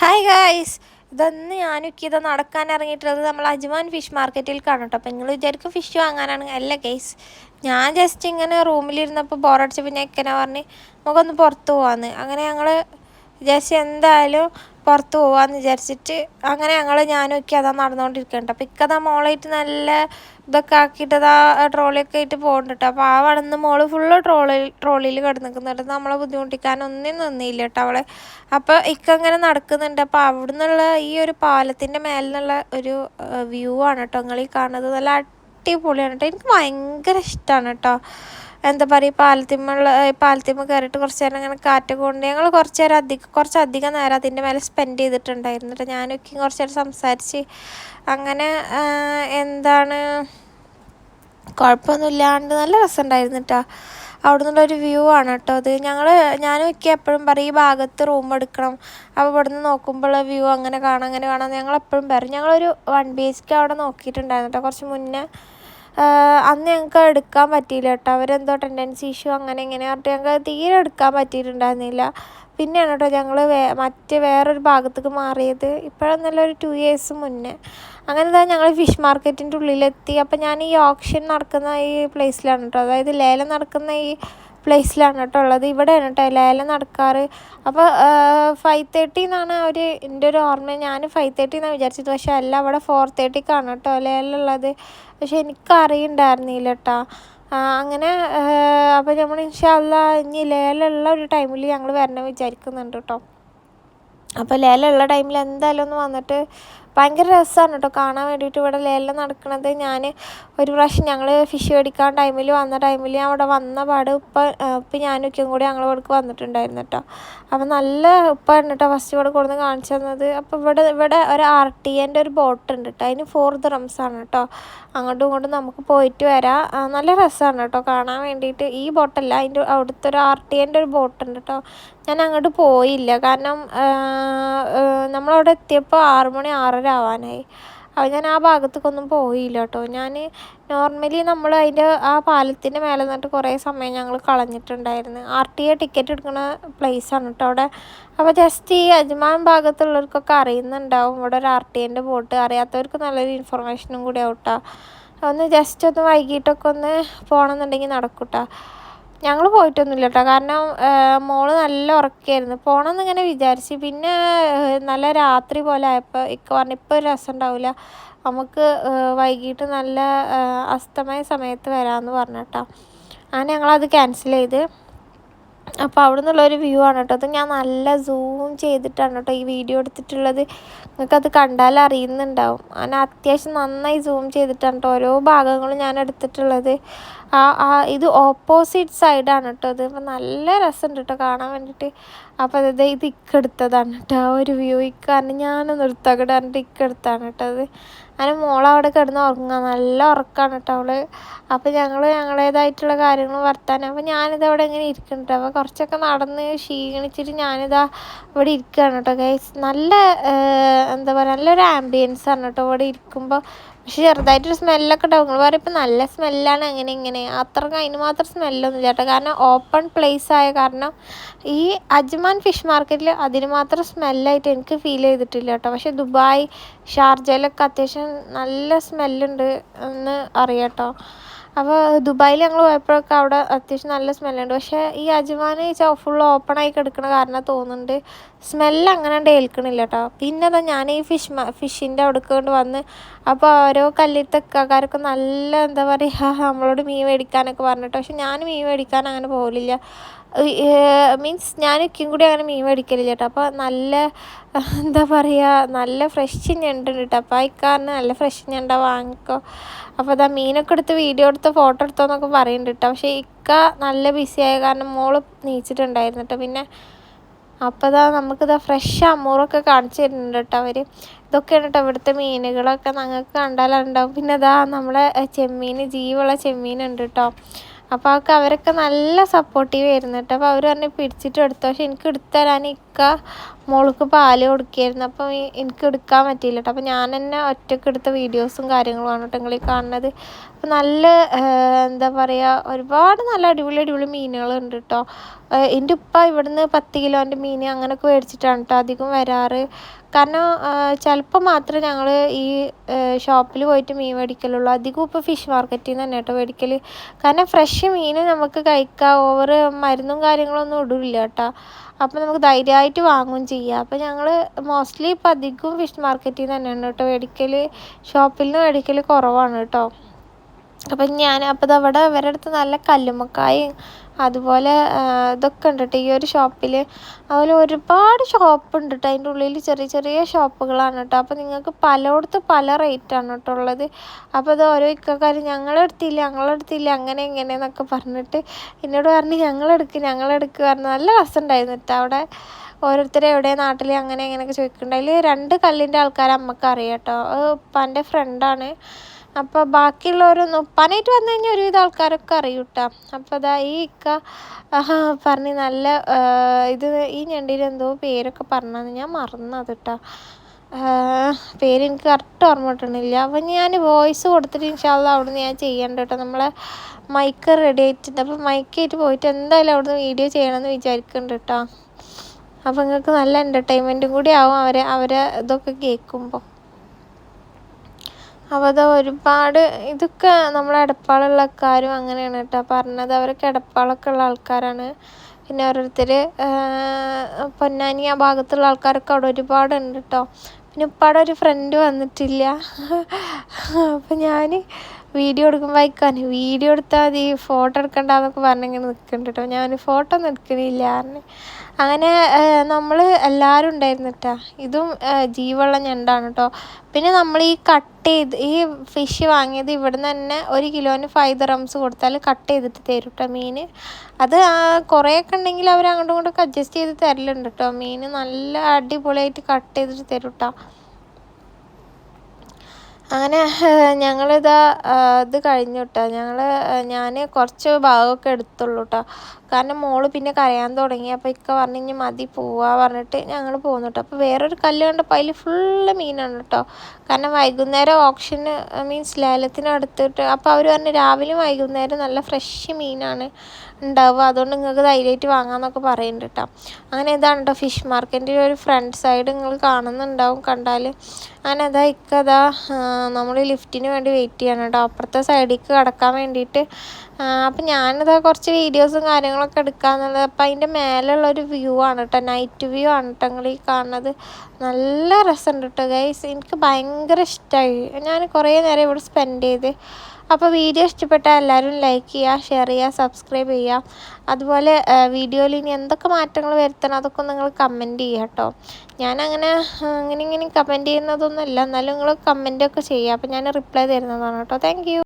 Hi guys ഇതൊന്ന് ഞാനൊക്കെ ഇത് നടക്കാൻ ഇറങ്ങിയിട്ടുള്ളത് നമ്മൾ അജ്മാൻ ഫിഷ് മാർക്കറ്റിൽ കാണും കേട്ടോ അപ്പോൾ നിങ്ങൾ വിചാരിക്കും ഫിഷ് വാങ്ങാനാണ്. അല്ല ഗൈസ് ഞാൻ ജസ്റ്റ് ഇങ്ങനെ റൂമിലിരുന്നപ്പോൾ ബോറടിച്ചപ്പോൾ ഞാൻ ഇക്കനെ പറഞ്ഞ് നമുക്കൊന്ന് പുറത്ത് പോവാന്ന്. അങ്ങനെ ഞങ്ങൾ ജസ്റ്റ് എന്തായാലും പുറത്ത് പോവാന്ന് വിചാരിച്ചിട്ട് അങ്ങനെ ഞങ്ങൾ ഞാനും ഒക്കെ അതാ നടന്നുകൊണ്ടിരിക്കുന്നുണ്ട് അപ്പോൾ ഇക്കതാ മോളായിട്ട് നല്ല ഇതൊക്കെ ആക്കിയിട്ട് അതാ ട്രോളിയൊക്കെ ആയിട്ട് പോകുന്നുണ്ട് അപ്പോൾ ആ വളർന്ന് മോൾ ഫുള്ള് ട്രോളിൽ ട്രോളിയിൽ കിടന്ന് നിൽക്കുന്നുണ്ട് നമ്മളെ ബുദ്ധിമുട്ടിക്കാനൊന്നും നിന്നില്ല കേട്ടോ അവളെ. അപ്പോൾ ഇക്ക അങ്ങനെ നടക്കുന്നുണ്ട്. അപ്പോൾ അവിടെ നിന്നുള്ള ഈ ഒരു പാലത്തിന്റെ മേലെ നിന്നുള്ള ഒരു വ്യൂ ആണ് കേട്ടോ നിങ്ങൾ ഈ കാണുന്നത്. നല്ല അടിപൊളിയാണ് കേട്ടോ എനിക്ക് ഭയങ്കര ഇഷ്ടമാണ് കേട്ടോ എന്താ പറയുക പാലത്തിമുള്ള പാലത്തിമ്മ കയറിയിട്ട് കുറച്ച് നേരം അങ്ങനെ കാറ്റ് കൊണ്ട് ഞങ്ങൾ കുറച്ച് നേരം അധികം കുറച്ച് അധികം നേരം അതിന്റെ മേലെ സ്പെൻഡ് ചെയ്തിട്ടുണ്ടായിരുന്നു കേട്ടോ ഞാനൊക്കെ കുറച്ച് നേരം സംസാരിച്ച് അങ്ങനെ എന്താണ് കുഴപ്പമൊന്നുമില്ലാണ്ട് നല്ല രസമുണ്ടായിരുന്നു കേട്ടോ അവിടെ നിന്നുള്ളൊരു വ്യൂ ആണ് കേട്ടോ അത്. ഞങ്ങൾ ഞാനും ഒക്കെ എപ്പോഴും പറയും ഈ ഭാഗത്ത് റൂം എടുക്കണം. അപ്പോൾ ഇവിടെ നിന്ന് നോക്കുമ്പോൾ വ്യൂ അങ്ങനെ കാണാം അങ്ങനെ കാണാം ഞങ്ങൾ എപ്പോഴും പറയും. ഞങ്ങളൊരു വൺ ബി എച്ച് കെ അവിടെ നോക്കിയിട്ടുണ്ടായിരുന്നു കേട്ടോ കുറച്ച് മുന്നേ അന്ന് ഞങ്ങൾക്ക് എടുക്കാൻ പറ്റിയില്ല കേട്ടോ. അവരെന്തോ ടെൻഡൻസി ഇഷ്യൂ അങ്ങനെ ഇങ്ങനെ പറഞ്ഞിട്ട് ഞങ്ങൾക്ക് തീരെ എടുക്കാൻ പറ്റിയിട്ടുണ്ടായിരുന്നില്ല. പിന്നെയാണ് കേട്ടോ ഞങ്ങൾ വേ മറ്റ് വേറൊരു ഭാഗത്തേക്ക് മാറിയത്. ഇപ്പോഴൊന്നല്ല ഒരു ടു ഇയേഴ്സ് മുന്നേ. അങ്ങനെ തന്നെ ഞങ്ങൾ ഫിഷ് മാർക്കറ്റിന്റെ ഉള്ളിലെത്തി. അപ്പോൾ ഞാൻ ഈ ഓപ്ഷൻ നടക്കുന്ന ഈ പ്ലേസിലാണ് കേട്ടോ. അതായത് ലേലം നടക്കുന്ന ഈ പ്ലേസിലാണ് കേട്ടോ ഉള്ളത്. ഇവിടെയാണ് കേട്ടോ ലേലം നടക്കാറ്. അപ്പോൾ ഫൈവ് തേർട്ടി എന്നാണ് അവർ എന്റെ ഒരു ഓർമ്മ. ഞാൻ ഫൈവ് തേർട്ടി എന്നാണ് വിചാരിച്ചത്. പക്ഷേ അല്ല അവിടെ ഫോർ തേർട്ടിക്കാണ് കേട്ടോ ലേലം ഉള്ളത്. പക്ഷെ എനിക്കറിയുണ്ടായിരുന്നില്ല കേട്ടോ. അങ്ങനെ അപ്പോൾ നമ്മൾ ഇൻഷാല്ല ഇനി ലേലുള്ള ഒരു ടൈമിൽ ഞങ്ങൾ വരണം വിചാരിക്കുന്നുണ്ട് കേട്ടോ. അപ്പോൾ ലേലമുള്ള ടൈമിൽ എന്തായാലും ഒന്ന് വന്നിട്ട് ഭയങ്കര രസമാണ് കേട്ടോ. കാണാൻ വേണ്ടിയിട്ട് ഇവിടെ ലേലം നടക്കുന്നത് ഞാൻ ഒരു പ്രാവശ്യം ഞങ്ങൾ ഫിഷ് മേടിക്കാൻ ടൈമിൽ വന്ന ടൈമിൽ ഞാൻ അവിടെ വന്ന പാട് ഉപ്പ ഉപ്പ ഞാനൊക്കെയും കൂടി ഞങ്ങൾ ഇവിടേക്ക് വന്നിട്ടുണ്ടായിരുന്നു കേട്ടോ. അപ്പോൾ നല്ല ഉപ്പായിരുന്നു കേട്ടോ ഫസ്റ്റ് ഇവിടെ കൊടുന്ന് കാണിച്ചു തന്നത്. അപ്പോൾ ഇവിടെ ഇവിടെ ഒരു ആർ ടി എന്റെ ഒരു ബോട്ട് ഉണ്ട് കേട്ടോ. അതിന് ഫോർ ദ്രംസ് ആണ് കേട്ടോ. അങ്ങോട്ടും ഇങ്ങോട്ടും നമുക്ക് പോയിട്ട് വരാം. നല്ല രസമാണ് കേട്ടോ കാണാൻ വേണ്ടിയിട്ട്. ഈ ബോട്ടല്ല അതിന്റെ അവിടുത്തെ ഒരു ആർ ടി എന്റെ ഒരു ബോട്ട് ഉണ്ട് കേട്ടോ. ഞാൻ അങ്ങോട്ട് പോയില്ല. കാരണം നമ്മളവിടെ എത്തിയപ്പോൾ ആറ് മണി ആറര ആവാനായി. അപ്പോൾ ഞാൻ ആ ഭാഗത്തേക്കൊന്നും പോയില്ല കേട്ടോ ഞാൻ നോർമലി നമ്മൾ അതിന്റെ ആ പാലത്തിന്റെ മേലെ നിന്നിട്ട് കുറേ സമയം ഞങ്ങൾ കളഞ്ഞിട്ടുണ്ടായിരുന്നു. ആർ ടി എ ടിക്കറ്റ് എടുക്കുന്ന പ്ലേസാണ് കേട്ടോ അവിടെ. അപ്പോൾ ജസ്റ്റ് ഈ അജ്മാൻ ഭാഗത്തുള്ളവർക്കൊക്കെ അറിയുന്നുണ്ടാവും. ഇവിടെ ഒരു ആർ ടി എന്റെ ബോട്ട് അറിയാത്തവർക്ക് നല്ലൊരു ഇൻഫർമേഷനും കൂടി ആവട്ടോ. ഒന്ന് ജസ്റ്റ് ഒന്ന് വൈകിട്ടൊക്കെ ഒന്ന് പോകണമെന്നുണ്ടെങ്കിൽ നടക്കൂട്ടോ. ഞങ്ങൾ പോയിട്ടൊന്നുമില്ല കേട്ടോ കാരണം മോൾ നല്ല ഉറക്കമായിരുന്നു പോകണമെന്ന് ഇങ്ങനെ വിചാരിച്ച്. പിന്നെ നല്ല രാത്രി പോലെ ആയപ്പോൾ ഇക്ക പറഞ്ഞു ഇപ്പോൾ ഒരു രസം ഉണ്ടാവില്ല നമുക്ക് വൈകിട്ട് നല്ല അസ്തമയ സമയത്ത് വരാമെന്ന് പറഞ്ഞു കേട്ടോ അങ്ങനെ ഞങ്ങളത് ക്യാൻസൽ ചെയ്ത്. അപ്പോൾ അവിടെ നിന്നുള്ളൊരു വ്യൂ ആണ് കേട്ടോ. അത് ഞാൻ നല്ല സൂം ചെയ്തിട്ടാണ് കേട്ടോ ഈ വീഡിയോ എടുത്തിട്ടുള്ളത്. നിങ്ങൾക്കത് കണ്ടാൽ അറിയുന്നുണ്ടാവും. അങ്ങനെ അത്യാവശ്യം നന്നായി സൂം ചെയ്തിട്ടാണ് കേട്ടോ ഓരോ ഭാഗങ്ങളും ഞാൻ എടുത്തിട്ടുള്ളത്. ആ ആ ഇത് ഓപ്പോസിറ്റ് സൈഡാണ് കേട്ടോ അപ്പോൾ നല്ല രസമുണ്ട് കേട്ടോ കാണാൻ വേണ്ടിയിട്ട് അപ്പോൾ അത് ഇത് ഇക്കെടുത്തതാണ് കേട്ടോ ആ ഒരു വ്യൂ ഇക്കാരണം ഞാനൊന്ന് എടുത്താക്കട്ടെ പറഞ്ഞിട്ട് ഇക്കെടുത്താണ് കേട്ടോ അത് അങ്ങനെ മോളവിടെ കിടന്ന് ഉറങ്ങുക നല്ല ഉറക്കമാണ് കേട്ടോ അവൾ. അപ്പോൾ ഞങ്ങൾ ഞങ്ങളേതായിട്ടുള്ള കാര്യങ്ങൾ വർത്താനം. അപ്പോൾ ഞാനിത് അവിടെ ഇങ്ങനെ ഇരിക്കുന്നുണ്ട് അപ്പോൾ കുറച്ചൊക്കെ നടന്ന് ക്ഷീണിച്ചിട്ട് ഞാനിതാ ഇവിടെ ഇരിക്കുകയാണ് കേട്ടോ ഗൈസ് നല്ല എന്താ പറയുക നല്ലൊരു ആംബിയൻസ് ആണ് കേട്ടോ ഇവിടെ ഇരിക്കുമ്പോൾ പക്ഷെ ചെറുതായിട്ടൊരു സ്മെല്ലൊക്കെ ഉണ്ടാവും. നിങ്ങൾ പറയും ഇപ്പം നല്ല സ്മെല്ലാണ് അങ്ങനെ ഇങ്ങനെ. അത്രയ്ക്ക് അതിന് മാത്രം സ്മെല്ലൊന്നും ചേട്ടാ കാരണം ഓപ്പൺ പ്ലേസ് ആയ കാരണം ഈ അജ്മാൻ ഫിഷ് മാർക്കറ്റിൽ അതിന് മാത്രം സ്മെല്ലായിട്ട് എനിക്ക് ഫീൽ ചെയ്തിട്ടില്ല കേട്ടോ. പക്ഷെ ദുബായ് ഷാർജയിലൊക്കെ അത്യാവശ്യം നല്ല സ്മെല്ലുണ്ട് എന്ന് അറിയാം കേട്ടോ. അപ്പോൾ ദുബായിൽ ഞങ്ങൾ പോയപ്പോഴൊക്കെ അവിടെ അത്യാവശ്യം നല്ല സ്മെല്ലുണ്ട്. പക്ഷേ ഈ അജ്മാൻ ഫുൾ ഓപ്പൺ ആയി കിടക്കണ കാരണം തോന്നുന്നുണ്ട് സ്മെല്ല് അങ്ങനെ ഏൽക്കണില്ല കേട്ടോ പിന്നെ അതാ ഞാൻ ഈ ഫിഷ് ഫിഷിന്റെ അവിടെ കൊണ്ട് വന്ന് അപ്പോൾ ഓരോ കല്ലിത്തക്കാരൊക്കെ നല്ല എന്താ പറയുക നമ്മളോട് മീൻ മേടിക്കാനൊക്കെ പറഞ്ഞിട്ട്. പക്ഷെ ഞാൻ മീൻ മേടിക്കാൻ അങ്ങനെ പോകലില്ല. മീൻസ് ഞാൻ ഒക്കെയും കൂടി അങ്ങനെ മീൻ മേടിക്കലില്ല കേട്ടോ. അപ്പോൾ നല്ല എന്താ പറയുക നല്ല ഫ്രഷ് ഞണ്ട് കേട്ടോ. അപ്പോൾ ഇക്കാരന് നല്ല ഫ്രഷ് ഞണ്ട വാങ്ങിക്കോ. അപ്പോൾ അതാ മീനൊക്കെ എടുത്ത് വീഡിയോ എടുത്ത് ഫോട്ടോ എടുത്തോ എന്നൊക്കെ പറയുന്നുണ്ട് കേട്ടോ. പക്ഷേ ഇക്ക നല്ല ബിസി ആയ കാരണം മോൾ നീച്ചിട്ടുണ്ടായിരുന്നു കേട്ടോ. പിന്നെ അപ്പോൾ ഇതാ നമുക്കിതാ ഫ്രഷ് അമ്മൂറൊക്കെ കാണിച്ചു തരുന്നുണ്ട് കേട്ടോ അവർ ഇതൊക്കെയാണ് കേട്ടോ ഇവിടുത്തെ മീനുകളൊക്കെ. ഞങ്ങൾക്ക് കണ്ടാലുണ്ടാവും പിന്നെ ഇതാ നമ്മളെ ചെമ്മീൻ ജീവുള്ള ചെമ്മീനുണ്ട് കേട്ടോ. അപ്പോൾ അവർക്ക് അവരൊക്കെ നല്ല സപ്പോർട്ടീവ് ആയിരുന്നു കേട്ടോ അപ്പോൾ അവർ പറഞ്ഞു പിടിച്ചിട്ട് എടുത്തു. പക്ഷെ എനിക്ക് എടുത്തു തരാൻ ഇക്ക മോൾക്ക് പാൽ കൊടുക്കുകയായിരുന്നു അപ്പം എനിക്ക് എടുക്കാൻ പറ്റിയില്ല കേട്ടോ അപ്പം ഞാൻ തന്നെ ഒറ്റയ്ക്ക് എടുത്ത വീഡിയോസും കാര്യങ്ങളുമാണ് കേട്ടോ നിങ്ങൾ കാണുന്നത്. അപ്പം നല്ല എന്താ പറയുക ഒരുപാട് നല്ല അടിപൊളി അടിപൊളി മീനുകളുണ്ട് കേട്ടോ എന്റെ ഉപ്പ ഇവിടുന്ന് പത്ത് കിലോന്റെ മീൻ അങ്ങനെയൊക്കെ മേടിച്ചിട്ടാണ് കേട്ടോ അധികം വരാറ്. കാരണം ചിലപ്പോൾ മാത്രമേ ഞങ്ങൾ ഈ ഷോപ്പിൽ പോയിട്ട് മീൻ മേടിക്കലുള്ളൂ. അധികം ഇപ്പോൾ ഫിഷ് മാർക്കറ്റിൽ നിന്ന് തന്നെ കേട്ടോ മേടിക്കൽ കാരണം ഫ്രഷ് മീൻ നമുക്ക് കഴിക്കാം. ഓവർ മരുന്നും കാര്യങ്ങളൊന്നും ഇടില്ല കേട്ടോ അപ്പോൾ നമുക്ക് ധൈര്യമായിട്ട് വാങ്ങുകയും ചെയ്യാം. അപ്പോൾ ഞങ്ങൾ മോസ്റ്റ്ലി ഇപ്പം അധികവും ഫിഷ് മാർക്കറ്റിൽ നിന്ന് തന്നെയാണ് കേട്ടോ. മേടിക്കൽ ഷോപ്പിൽ നിന്ന് മേടിക്കൽ കുറവാണ് കേട്ടോ. അപ്പം ഞാൻ അപ്പോൾ അവിടെ ഇവരുടെ അടുത്ത് നല്ല കല്ലുമ്മക്കായും അതുപോലെ ഇതൊക്കെ ഉണ്ട് കേട്ടോ ഈ ഒരു ഷോപ്പിൽ അതുപോലെ ഒരുപാട് ഷോപ്പ് ഉണ്ട് കേട്ടോ അതിന്റെ ഉള്ളിൽ ചെറിയ ചെറിയ ഷോപ്പുകളാണ് കേട്ടോ. അപ്പോൾ നിങ്ങൾക്ക് പലയിടത്ത് പല റേറ്റാണ് കേട്ടോ ഉള്ളത്. അപ്പോൾ അത് ഓരോ ഇക്കാർ ഞങ്ങളെടുത്തില്ല ഞങ്ങളെടുത്തില്ല അങ്ങനെ ഇങ്ങനെ എന്നൊക്കെ പറഞ്ഞിട്ട് എന്നോട് പറഞ്ഞ് ഞങ്ങളെടുക്ക് ഞങ്ങളെടുക്ക് പറഞ്ഞു. നല്ല രസമുണ്ടായിരുന്നു കേട്ടോ അവിടെ. ഓരോരുത്തരെ എവിടെ നാട്ടിൽ അങ്ങനെ ഇങ്ങനെയൊക്കെ ചോദിക്കുന്നുണ്ട്. അതിൽ രണ്ട് കല്ലിന്റെ ആൾക്കാരെ അമ്മയ്ക്ക് അറിയാം കേട്ടോ. ഉപ്പാന്റെ ഫ്രണ്ടാണ് അപ്പോൾ ബാക്കിയുള്ളവരൊന്നും ഉപ്പാനായിട്ട് വന്നു കഴിഞ്ഞാൽ ഒരുവിധ ആൾക്കാരൊക്കെ അറിയും കേട്ടോ അപ്പോൾ അതാ ഈ ഇക്ക പറഞ്ഞ് നല്ല ഇത് ഈ ഞണ്ടിന് എന്തോ പേരൊക്കെ പറഞ്ഞതെന്ന് ഞാൻ മറന്നത് കേട്ടോ പേര് എനിക്ക് കറക്റ്റ് ഓർമ്മ കിട്ടണില്ല. അപ്പം ഞാൻ വോയിസ് കൊടുത്തിട്ട് ഇൻഷാല്ല അവിടുന്ന് ഞാൻ ചെയ്യണ്ട കേട്ടോ നമ്മളെ മൈക്ക് റെഡി ആയിട്ടുണ്ട്. അപ്പം മൈക്കായിട്ട് പോയിട്ട് എന്തായാലും അവിടുന്ന് വീഡിയോ ചെയ്യണമെന്ന് വിചാരിക്കുന്നുണ്ട് കേട്ടോ അപ്പം നിങ്ങൾക്ക് നല്ല എന്റർടൈൻമെന്റും കൂടി ആവും. അവരെ അവരെ ഇതൊക്കെ കേൾക്കുമ്പോൾ അപ്പോൾ അത് ഒരുപാട് ഇതൊക്കെ നമ്മളെ എടപ്പാളുള്ള ആൾക്കാരും അങ്ങനെയാണ് കേട്ടോ പറഞ്ഞത്. അവരൊക്കെ എടപ്പാളൊക്കെ ഉള്ള ആൾക്കാരാണ്. പിന്നെ ഓരോരുത്തർ പൊന്നാനി ആ ഭാഗത്തുള്ള ആൾക്കാരൊക്കെ അവിടെ ഒരുപാടുണ്ട് കേട്ടോ. പിന്നെ ഉപ്പാടെ ഒരു ഫ്രണ്ട് വന്നിട്ടില്ല. അപ്പം ഞാൻ വീഡിയോ എടുക്കുമ്പോൾ അയക്കാൻ വീഡിയോ എടുത്താൽ മതി ഫോട്ടോ എടുക്കണ്ടെന്നൊക്കെ പറഞ്ഞിങ്ങനെ നിൽക്കുന്നുണ്ട് കേട്ടോ. ഞാൻ ഫോട്ടോ ഒന്നും എടുക്കണില്ല. പറഞ്ഞു അങ്ങനെ നമ്മൾ എല്ലാവരും ഉണ്ടായിരുന്നു കേട്ടോ ഇതും ജീവുള്ള ഞണ്ടാണ് കേട്ടോ പിന്നെ നമ്മൾ ഈ കട്ട് ചെയ്ത് ഈ ഫിഷ് വാങ്ങിയത് ഇവിടുന്ന് തന്നെ ഒരു കിലോന് ഫൈവ് ദറംസ് കൊടുത്താൽ കട്ട് ചെയ്തിട്ട് തരും കേട്ടോ മീൻ അത് കുറേയൊക്കെ ഉണ്ടെങ്കിൽ അവർ അങ്ങോട്ടും ഇങ്ങോട്ടൊക്കെ അഡ്ജസ്റ്റ് ചെയ്ത് തരലുണ്ട് കേട്ടോ മീൻ നല്ല അടിപൊളിയായിട്ട് കട്ട് ചെയ്തിട്ട് തരും കേട്ടോ അങ്ങനെ ഞങ്ങളിതാ ഇത് കഴിഞ്ഞു കേട്ടോ ഞങ്ങൾ ഞാൻ കുറച്ച് ഭാഗമൊക്കെ എടുത്തുള്ളൂ കേട്ടോ കാരണം മോൾ പിന്നെ കരയാൻ തുടങ്ങി. അപ്പോൾ ഇക്ക പറഞ്ഞു ഇനി മതി പോവാ പറഞ്ഞിട്ട് ഞങ്ങൾ പോകുന്നു കേട്ടോ അപ്പോൾ വേറൊരു കല്ല് കണ്ടപ്പോൾ അതിൽ ഫുള്ള് മീനാണ് കേട്ടോ കാരണം വൈകുന്നേരം ഓപ്ഷന് മീൻസ് ലേലത്തിന് അടുത്തിട്ട് അപ്പോൾ അവർ പറഞ്ഞു രാവിലെ വൈകുന്നേരം നല്ല ഫ്രഷ് മീനാണ് ഉണ്ടാവുക. അതുകൊണ്ട് നിങ്ങൾക്ക് ധൈര്യമായിട്ട് വാങ്ങാമെന്നൊക്കെ പറയുന്നുണ്ട് കേട്ടോ അങ്ങനെ ഇതാണ് കേട്ടോ ഫിഷ് മാർക്കറ്റിന്റെ ഒരു ഫ്രണ്ട് സൈഡ് നിങ്ങൾ കാണുന്നുണ്ടാവും കണ്ടാൽ അങ്ങനെ അതാ ഇക്കതാ നമ്മൾ ലിഫ്റ്റിന് വേണ്ടി വെയിറ്റ് ചെയ്യണം കേട്ടോ അപ്പുറത്തെ സൈഡിലേക്ക് കടക്കാൻ വേണ്ടിയിട്ട്. അപ്പം ഞാനിതാ കുറച്ച് വീഡിയോസും കാര്യങ്ങളൊക്കെ എടുക്കാമെന്നുള്ളത് അപ്പം അതിന്റെ മേലുള്ള ഒരു വ്യൂ ആണ് കേട്ടോ നൈറ്റ് വ്യൂ ആണ് കേട്ടോ നിങ്ങൾ ഈ കാണുന്നത്. നല്ല രസമുണ്ട് കേട്ടോ ഗൈസ് എനിക്ക് ഭയങ്കര ഇഷ്ടമായി ഞാൻ കുറേ നേരം ഇവിടെ സ്പെൻഡ് ചെയ്ത്. അപ്പോൾ വീഡിയോ ഇഷ്ടപ്പെട്ടാൽ എല്ലാവരും ലൈക്ക് ചെയ്യുക ഷെയർ ചെയ്യുക സബ്സ്ക്രൈബ് ചെയ്യുക അതുപോലെ വീഡിയോയിൽ ഇനി എന്തൊക്കെ മാറ്റങ്ങൾ വരുത്തണം അതൊക്കെ നിങ്ങൾ കമന്റ് ചെയ്യുക കേട്ടോ ഞാനങ്ങനെ അങ്ങനെ ഇങ്ങനെ കമന്റ് ചെയ്യുന്നതൊന്നുമല്ല എന്നാലും നിങ്ങൾ കമന്റൊക്കെ ചെയ്യുക. അപ്പോൾ ഞാൻ റിപ്ലൈ തരുന്നതാണ് കേട്ടോ. താങ്ക്